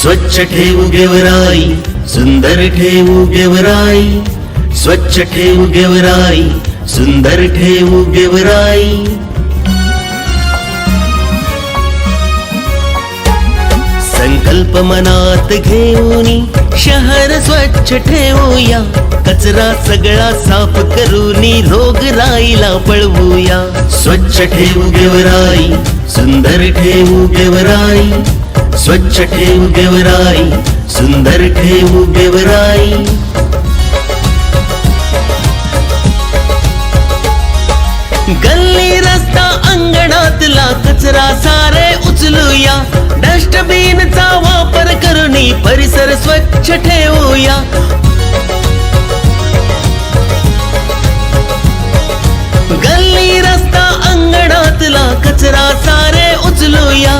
स्वच्छ ठेवू गेवराई सुंदर ठेवू गेवराई स्वच्छ ठेवू गेवराई सुंदर ठेवू गेवराई. संकल्प मनात घेऊन शहर स्वच्छ ठेवूया कचरा सगळा साफ करून रोग राईला पळवूया. स्वच्छ ठेवू गेवराई सुंदर ठेवू गेवराई स्वच्छ ठेवू गेवराई सुंदर ठेवू गेवराई गल्ली रस्ता अंगणातला कचरा सारे उचलूया. डस्टबिनचा वापर करून परिसर स्वच्छ ठेवूया. गल्ली रस्ता अंगणातला कचरा सारे उचलूया.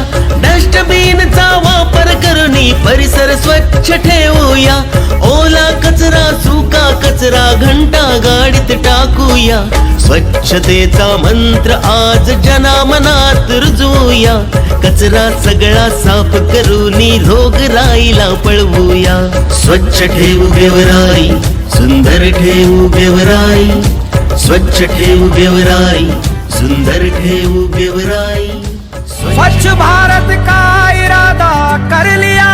परिसर स्वच्छ ठेवूया. ओला कचरा सुका कचरा घंटा गाडीत टाकूया. स्वच्छतेचा मंत्र आज जनामनात रुजूया कचरा सगळा साफ करून रोग राईला पळवूया. स्वच्छ ठेवू गेवराई सुंदर ठेवू गेवराई स्वच्छ ठेवू गेवराई सुंदर ठेवू गेवराई स्वच्छ भारत का इरादा कर लिया?